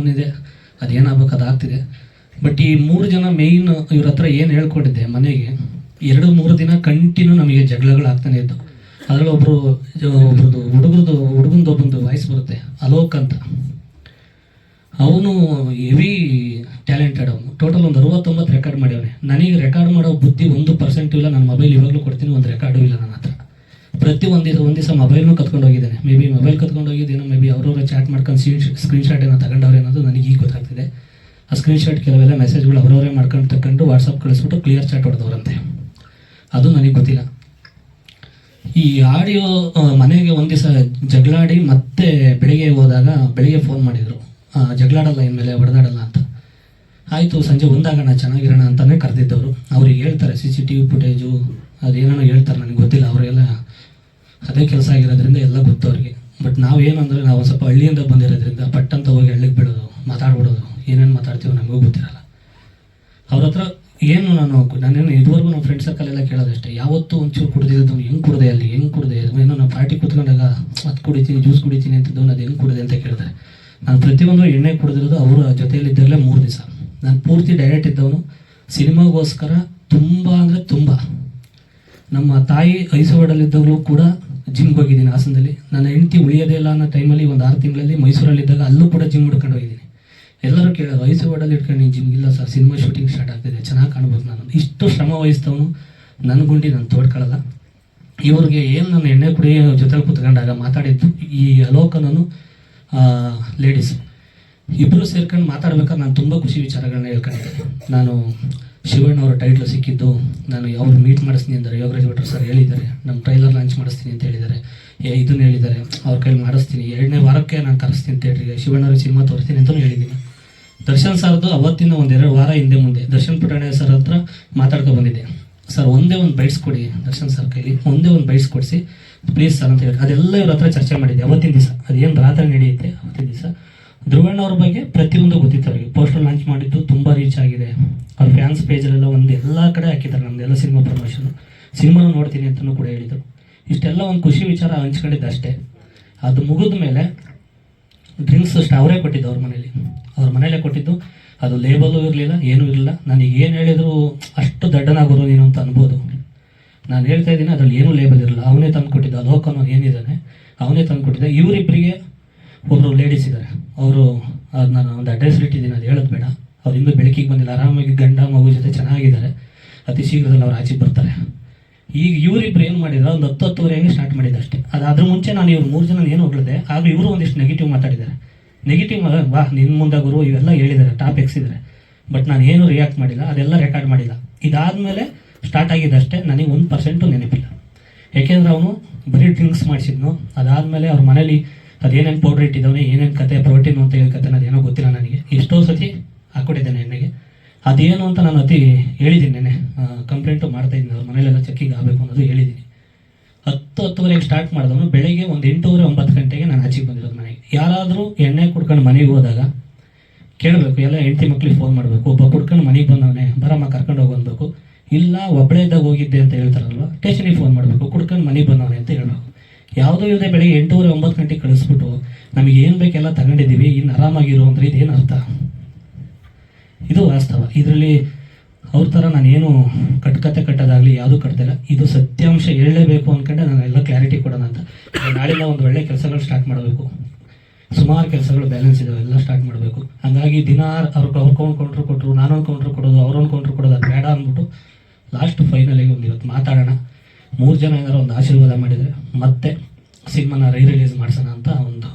ಒಂದಿದೆ ಅದೇನಾಗಬೇಕು ಅದಾಗ್ತಿದೆ ಬಟ್ ಈ ಮೂರು ಜನ ಮೇಯ್ನ್ ಇವ್ರ ಹತ್ರ ಏನು ಹೇಳ್ಕೊಟ್ಟಿದ್ದೆ ಮನೆಗೆ, ಎರಡು ಮೂರು ದಿನ ಕಂಟಿನ್ಯೂ ನಮಗೆ ಜಗಳಗಳಾಗ್ತಾನೆ ಇದ್ದವು ಅದರಲ್ಲಿ ಒಬ್ಬರು ಒಬ್ರದ್ದು ಹುಡುಗರದು ಹುಡುಗಂದು ಒಬ್ಬಂದು ವಾಯ್ಸ್ ಬರುತ್ತೆ, ಅಲೋಕ್ ಅಂತ. ಅವನು ಹೆವಿ ಟ್ಯಾಲೆಂಟೆಡ್ ಅವನು. ಟೋಟಲ್ ಒಂದು ಅರವತ್ತೊಂಬತ್ತು ರೆಕಾರ್ಡ್ ಮಾಡ್ಯವನೆ ನನಗೆ ರೆಕಾರ್ಡ್ ಮಾಡೋ ಬುದ್ಧಿ ಒಂದು ಪರ್ಸೆಂಟು ಇಲ್ಲ, ನನ್ನ ಮೊಬೈಲ್ ಇವಾಗಲೂ ಕೊಡ್ತೀನಿ, ಒಂದು ರೆಕಾರ್ಡು ಇಲ್ಲ ನನ್ನ ಹತ್ರ. ಪ್ರತಿ ಒಂದು ಒಂದು ದಿವಸ ಮೊಬೈಲ್ನು ಕತ್ಕೊಂಡು ಹೋಗಿದ್ದಾನೆ. ಮೇ ಬಿ ಮೊಬೈಲ್ ಕತ್ಕೊಂಡು ಹೋಗಿದ್ದೇನೋ ಮೇ ಬಿ ಅವ್ರವ್ರ ಚಾಟ್ ಮಾಡ್ಕೊಂಡು ಸ್ಕ್ರೀನ್ ಸ್ಕ್ರೀನ್ ಶಾಟ್ ಏನೋ ತಗೊಂಡವ್ರೆ ಅನ್ನೋದು ನನಗೆ ಈಗ ಗೊತ್ತಾಗ್ತಿದೆ. ಆ ಸ್ಕ್ರೀನ್ ಶಾಟ್ ಕೆಲವೆಲ್ಲ ಮೆಸೇಜ್ಗಳು ಅವರವರೇ ಮಾಡ್ಕೊಂಡು ತಗೊಂಡು ವಾಟ್ಸಪ್ ಕಳಿಸ್ಬಿಟ್ಟು ಕ್ಲಿಯರ್ ಚಾಟ್ ಹೊಡೆದವ್ರಂತೆ. ಅದು ನನಗೆ ಗೊತ್ತಿಲ್ಲ. ಈ ಆಡಿಯೋ ಮನೆಗೆ ಒಂದು ದಿವಸ ಜಗಳಾಡಿ ಮತ್ತೆ ಬೆಳಿಗ್ಗೆ ಹೋದಾಗ ಬೆಳಿಗ್ಗೆ ಫೋನ್ ಮಾಡಿದರು. ಜಗಳಾಡಲ್ಲ ಇನ್ಮೇಲೆ, ಹೊಡೆದಾಡಲ್ಲ ಅಂತ. ಆಯಿತು, ಸಂಜೆ ಒಂದಾಗೋಣ ಚೆನ್ನಾಗಿರೋಣ ಅಂತಲೇ ಕರೆದಿದ್ದವರು. ಅವ್ರಿಗೆ ಹೇಳ್ತಾರೆ C C T V footage ಅದೇನೋ ಹೇಳ್ತಾರೆ, ನನಗೆ ಗೊತ್ತಿಲ್ಲ. ಅವರೆಲ್ಲ ಅದೇ ಕೆಲಸ ಆಗಿರೋದ್ರಿಂದ ಎಲ್ಲ ಗೊತ್ತು ಅವ್ರಿಗೆ ಬಟ್ ನಾವು ಅಂದರೆ ನಾವು ಸ್ವಲ್ಪ ಹಳ್ಳಿಯಿಂದ ಬಂದಿರೋದ್ರಿಂದ ಪಟ್ಟಂತ ಹೋಗಿ ಹಳ್ಳಿಗೆ ಬಿಡೋದು, ಮಾತಾಡ್ಬಿಡೋದು, ಏನೇನು ಮಾತಾಡ್ತೀವೋ ನಮಗೂ ಗೊತ್ತಿರಲ್ಲ. ಅವ್ರ ಹತ್ರ ಏನು ನಾನು ನಾನೇನು ಇದುವರೆಗೂ ನಮ್ಮ ಫ್ರೆಂಡ್ ಸರ್ಕಲ್ ಎಲ್ಲ ಕೇಳೋದಷ್ಟೇ, ಯಾವತ್ತೂ ಒಂಚೂರು ಕುಡ್ದಿದ್ದು ಹೆಂಗೆ ಕುಡಿದೆ ಅಲ್ಲಿ, ಹೆಂಗೆ ಕುಡಿದೆ, ಏನೋ ನಾವು ಪಾರ್ಟಿ ಕೂತ್ಕೊಂಡಾಗ ಅದು ಕುಡಿತೀನಿ ಜ್ಯೂಸ್ ಕುಡಿತೀನಿ ಅಂತದ್ದು ಅದು ಹೆಂಗೆ ಕುಡಿದೆ ಅಂತ ಕೇಳ್ತಾರೆ. ನಾನು ಪ್ರತಿಯೊಂದು ಎಣ್ಣೆ ಕುಡಿದಿರೋದು ಅವರ ಜೊತೆಯಲ್ಲಿದ್ದಾಗಲೇ ಮೂರು ದಿವಸ. ನಾನು ಪೂರ್ತಿ ಡೈರೆಕ್ಟ್ ಇದ್ದವನು, ಸಿನಿಮಾಗೋಸ್ಕರ ತುಂಬ ಅಂದರೆ ತುಂಬ. ನಮ್ಮ ತಾಯಿ ಐಸವಾಡಲ್ಲಿದ್ದಾಗಲೂ ಕೂಡ ಜಿಮ್ಗೆ ಹೋಗಿದ್ದೀನಿ ಹಾಸನದಲ್ಲಿ. ನನ್ನ ಹೆಂಡತಿ ಉಳಿಯೋದೇ ಇಲ್ಲ ಅನ್ನೋ ಟೈಮಲ್ಲಿ ಒಂದು ಆರು ತಿಂಗಳಲ್ಲಿ ಮೈಸೂರಲ್ಲಿದ್ದಾಗ ಅಲ್ಲೂ ಕೂಡ ಜಿಮ್ ಹುಡ್ಕೊಂಡು ಹೋಗಿದ್ದೀನಿ. ಎಲ್ಲರೂ ಕೇಳೋರು ಐಸವಾಡಲ್ಲಿ ಇಟ್ಕೊಂಡು ನೀನು ಜಿಮ್ ಇಲ್ಲ ಸರ್ ಸಿನಿಮಾ ಶೂಟಿಂಗ್ ಸ್ಟಾರ್ಟ್ ಆಗ್ತಿದೆ, ಚೆನ್ನಾಗಿ ಕಾಣ್ಬೋದು ನಾನು. ಇಷ್ಟು ಶ್ರಮ ವಹಿಸ್ತವನು ನನ್ನ ಗುಂಡಿ ನಾನು ತೋಡ್ಕೊಳ್ಳಲ್ಲ. ಇವ್ರಿಗೆ ಏನು ನನ್ನ ಎಣ್ಣೆ ಕುಡಿ ಜೊತೆ ಕೂತ್ಕೊಂಡಾಗ ಮಾತಾಡಿದ್ದು, ಈ ಅಲೋಕನನು ಲೇಡೀಸ್ ಇಬ್ಬರು ಸೇರ್ಕೊಂಡು ಮಾತಾಡ್ಬೇಕಾದ್ರೆ ನಾನು ತುಂಬ ಖುಷಿ ವಿಚಾರಗಳನ್ನ ಹೇಳ್ಕೊಂಡಿದ್ದೆ ನಾನು ಶಿವಣ್ಣ ಅವರ ಟೈಟ್ಲು ಸಿಕ್ಕಿದ್ದು ನಾನು ಅವ್ರು ಮೀಟ್ ಮಾಡಿಸ್ತೀನಿ ಅಂದರೆ ಯೋಗರಾಜ್ ಭಟ್ರು ಸರ್ ಹೇಳಿದ್ದಾರೆ, ನಮ್ಮ ಟ್ರೈಲರ್ ಲಾಂಚ್ ಮಾಡಿಸ್ತೀನಿ ಅಂತ ಹೇಳಿದ್ದಾರೆ. ಏ, ಇದನ್ನು ಹೇಳಿದ್ದಾರೆ. ಅವ್ರ ಕೈಲಿ ಮಾಡಿಸ್ತೀನಿ. ಎರಡನೇ ವಾರಕ್ಕೆ ನಾನು ಕರೆಸ್ತೀನಿ ಅಂತ ಶಿವಣ್ಣವ್ರ ಸಿನಿಮಾ ತೋರಿಸ್ತೀನಿ ಅಂತಲೂ ಹೇಳಿದ್ದೀನಿ. ದರ್ಶನ್ ಸರ್ದು ಅವತ್ತಿನ ಒಂದೆರಡು ವಾರ ಹಿಂದೆ ಮುಂದೆ ದರ್ಶನ್ ಪುಟಾಣೆ ಸರ್ ಹತ್ರ ಮಾತಾಡ್ಕೊ ಬಂದಿದ್ದೆ. ಸರ್ ಒಂದೇ ಒಂದು ಬೈಟ್ಸ್ ಕೊಡಿ ದರ್ಶನ್ ಸರ್ ಕೈಲಿ. ಒಂದೇ ಒಂದು ಬೈಟ್ಸ್ ಕೊಡಿಸಿ. ಪ್ಲೀಸ್ ಸರ್ ಅಂತ ಹೇಳಿ ಅದೆಲ್ಲ ಇವ್ರ ಹತ್ರ ಚರ್ಚೆ ಮಾಡಿದ್ದೆ ಅವತ್ತಿನ ದಿವಸ. ಅದೇನು ರಾತ್ರಿ ನಡೆಯುತ್ತೆ ಅವತ್ತಿನ ದಿವಸ? ಧ್ರುವಣ್ಣ ಅವ್ರ ಬಗ್ಗೆ ಪ್ರತಿಯೊಂದು ಗೊತ್ತಿತ್ತು ಅವರಿಗೆ. ಪೋಸ್ಟರ್ ಲಾಂಚ್ ಮಾಡಿದ್ದು ತುಂಬ ರೀಚ್ ಆಗಿದೆ. ಅವ್ರ ಫ್ಯಾನ್ಸ್ ಪೇಜಲ್ಲೆಲ್ಲ ಒಂದು ಎಲ್ಲ ಕಡೆ ಹಾಕಿದ್ದಾರೆ ನಮ್ದೆಲ್ಲ ಸಿನಿಮಾ ಪ್ರಮೋಷನ್ ಸಿನಿಮಾನ ನೋಡ್ತೀನಿ ಅಂತಲೂ ಕೂಡ ಹೇಳಿದರು. ಇಷ್ಟೆಲ್ಲ ಒಂದು ಖುಷಿ ವಿಚಾರ ಹಂಚ್ಕೊಂಡಿದ್ದೆ ಅಷ್ಟೇ. ಅದು ಮುಗಿದ ಮೇಲೆ ಡ್ರಿಂಕ್ಸ್ ಅಷ್ಟು ಅವರೇ ಕೊಟ್ಟಿದ್ದು ಅವ್ರ ಮನೇಲಿ. ಅವ್ರ ಮನೇಲೇ ಕೊಟ್ಟಿದ್ದು. ಅದು ಲೇಬಲು ಇರಲಿಲ್ಲ, ಏನೂ ಇರಲಿಲ್ಲ. ನನಗೆ ಏನು ಹೇಳಿದ್ರು ಅಷ್ಟು ದಡ್ಡನಾಗೋರು ನೀನು ಅಂತ ಅನ್ಬೋದು. ನಾನು ಹೇಳ್ತಾ ಇದ್ದೀನಿ, ಅದ್ರಲ್ಲಿ ಏನೂ ಲೇಬಲ್ ಇರಲಿಲ್ಲ. ಅವನೇ ತಂದು ಕೊಟ್ಟಿದ್ದ ಲೋಕನೋ ಏನಿದ್ದಾನೆ, ಅವನೇ ತಂದು ಕೊಟ್ಟಿದ್ದ ಇವರಿಬ್ಬರಿಗೆ ಒಬ್ಬರು ಲೇಡೀಸ್ ಇದ್ದಾರೆ ಅವರು ಅದು ನಾನು ಒಂದು ಅಡ್ರೆಸ್ ಇಟ್ಟಿದ್ದೀನಿ ಅದು ಹೇಳೋದು ಬೇಡ. ಅವ್ರು ಇನ್ನೂ ಬೆಳಕಿಗೆ ಬಂದಿಲ್ಲ, ಆರಾಮಾಗಿ ಗಂಡ, ಮಗು ಜೊತೆ ಚೆನ್ನಾಗಿದ್ದಾರೆ. ಅತಿ ಶೀಘ್ರದಲ್ಲಿ ಅವ್ರು ಆಚೆಗೆ ಬರ್ತಾರೆ. ಈಗ ಇವರಿಬ್ಬರು ಏನು ಮಾಡಿದ್ರು, ಒಂದು ಹತ್ತು ಹತ್ತುವರೆಗೆ ಸ್ಟಾರ್ಟ್ ಮಾಡಿದ್ದು ಅಷ್ಟೇ. ಅದು ಅದ್ರ ಮುಂಚೆ ನಾನು ಇವ್ರು ಮೂರು ಜನ ಏನು ಹೋಗ್ಲಿದೆ ಆಗ ಇವರು ಒಂದಿಷ್ಟು ನೆಗೆಟಿವ್ ಮಾತಾಡಿದ್ದಾರೆ. ನೆಗೆಟಿವ್ ವಾ ನಿನ್ನ ಮುಂದೆ ಗುರು, ಇವೆಲ್ಲ ಹೇಳಿದ್ದಾರೆ ಟಾಪ್ ಎಕ್ಸಿದ್ದಾರೆ ಬಟ್ ನಾನು ಏನು ರಿಯಾಕ್ಟ್ ಮಾಡಿಲ್ಲ, ಅದೆಲ್ಲ ರೆಕಾರ್ಡ್ ಮಾಡಿಲ್ಲ. ಇದಾದಮೇಲೆ ಸ್ಟಾರ್ಟ್ ಆಗಿದ್ದಷ್ಟೇ ನನಗೆ ಒಂದು ಪರ್ಸೆಂಟು ನೆನಪಿಲ್ಲ. ಯಾಕೆಂದ್ರೆ ಅವನು ಬರೀ ಡ್ರಿಂಕ್ಸ್ ಮಾಡಿಸಿದ್ನು. ಅದಾದಮೇಲೆ ಅವ್ರ ಮನೇಲಿ ಅದೇನೇನು ಪೌಡ್ರ್ ಇಟ್ಟಿದ್ದಾವೆ, ಏನೇನು ಕತೆ ಪ್ರೋಟೀನ್ ಅಂತ ಹೇಳಿ ಕತೆ ಅದೇನೋ ಗೊತ್ತಿಲ್ಲ ನನಗೆ. ಎಷ್ಟೋ ಸತಿ ಹಾಕ್ಕೊಟ್ಟಿದ್ದೇನೆ ಎಣ್ಣೆಗೆ ಅದೇನು ಅಂತ ನಾನು ಅತಿ ಹೇಳಿದ್ದೀನಿ ನೆನೆ ಕಂಪ್ಲೇಂಟು ಮಾಡ್ತಾ ಇದ್ದೀನಿ ಅವ್ರ ಮನೇಲೆಲ್ಲ ಚೆಕ್ಕಿಗೆ ಆಗಬೇಕು ಅನ್ನೋದು ಹೇಳಿದ್ದೀನಿ. ಹತ್ತು ಹತ್ತುವರೆಗೆ ಸ್ಟಾರ್ಟ್ ಮಾಡಿದವನು ಬೆಳಗ್ಗೆ ಒಂದು ಎಂಟೂವರೆ ಒಂಬತ್ತು ಗಂಟೆಗೆ ನಾನು ಆಚೆಗೆ ಬಂದಿರೋದು ಮನೆಗೆ. ಯಾರಾದರೂ ಎಣ್ಣೆ ಕುಡ್ಕೊಂಡು ಮನೆಗೆ ಹೋದಾಗ ಕೇಳಬೇಕು, ಎಲ್ಲ ಹೆಂಡತಿ ಮಕ್ಳಿಗೆ ಫೋನ್ ಮಾಡಬೇಕು, ಒಬ್ಬ ಕುಡ್ಕೊಂಡು ಮನೆಗೆ ಬಂದವನೇ, ಬರಮ್ಮ ಕರ್ಕೊಂಡು ಹೋಗಿ ಇಲ್ಲ ಒಬ್ಬಳೇ ಇದ್ದಾಗ ಹೋಗಿದ್ದೆ ಅಂತ ಹೇಳ್ತಾರಲ್ವ ಸ್ಟೇಷನಿಗೆ ಫೋನ್ ಮಾಡಬೇಕು, ಕುಡ್ಕೊಂಡು ಮನೆಗೆ ಬಂದವನೇ ಅಂತ ಹೇಳಬೇಕು. ಯಾವುದೂ ಇಲ್ಲದೆ ಬೆಳಿಗ್ಗೆ ಎಂಟೂವರೆ, ಒಂಬತ್ತು ಗಂಟೆಗೆ ಕಳಿಸ್ಬಿಟ್ಟು ನಮಗೆ ಏನು ಬೇಕೆಲ್ಲ ತಗೊಂಡಿದ್ದೀವಿ, ಇನ್ನು ಆರಾಮಾಗಿರೋ ಅಂದರೆ ಇದೇನು ಅರ್ಥ? ಇದು ವಾಸ್ತವ. ಇದರಲ್ಲಿ ಅವ್ರ ಥರ ನಾನೇನು ಕಟ್ಕತೆ ಕಟ್ಟೋದಾಗಲಿ ಯಾವುದೂ ಕಟ್ತಿಲ್ಲ ಇದು ಸತ್ಯಾಂಶ ಹೇಳಲೇಬೇಕು ಅಂದ್ಕೊಂಡೆ ನಾನು ಎಲ್ಲ ಕ್ಲಾರಿಟಿ ಕೊಡೋಣ ಅಂತ. ನಾಳೆಲ್ಲ ಒಂದು ಒಳ್ಳೆ ಕೆಲಸಗಳು ಸ್ಟಾರ್ಟ್ ಮಾಡಬೇಕು. ಸುಮಾರು ಕೆಲಸಗಳು ಬ್ಯಾಲೆನ್ಸ್ ಇದಾವೆ, ಎಲ್ಲ ಸ್ಟಾರ್ಟ್ ಮಾಡಬೇಕು. ಹಂಗಾಗಿ ದಿನ ಅವ್ರು ಅವ್ರು ಕೌಂಟ್ರು ಕೊಟ್ಟರು ನಾನೊಂದು ಕೌಂಟ್ರು ಕೊಡೋದು ಅವ್ರೊಂದು ಕೌಂಟ್ರು ಕೊಡೋದು ಅದು ಬೇಡ ಅಂದ್ಬಿಟ್ಟು ಲಾಸ್ಟ್ ಫೈನಲಿಗೆ ಒಂದು ಇವತ್ತು ಮಾತಾಡೋಣ. ಮೂರು ಜನ ಏನಾರು ಒಂದು ಆಶೀರ್ವಾದ ಮಾಡಿದರೆ ಮತ್ತೆ ಸಿನಿಮಾನ ರೀ ರಿಲೀಸ್ ಮಾಡ್ಸೋಣ ಅಂತ ಒಂದು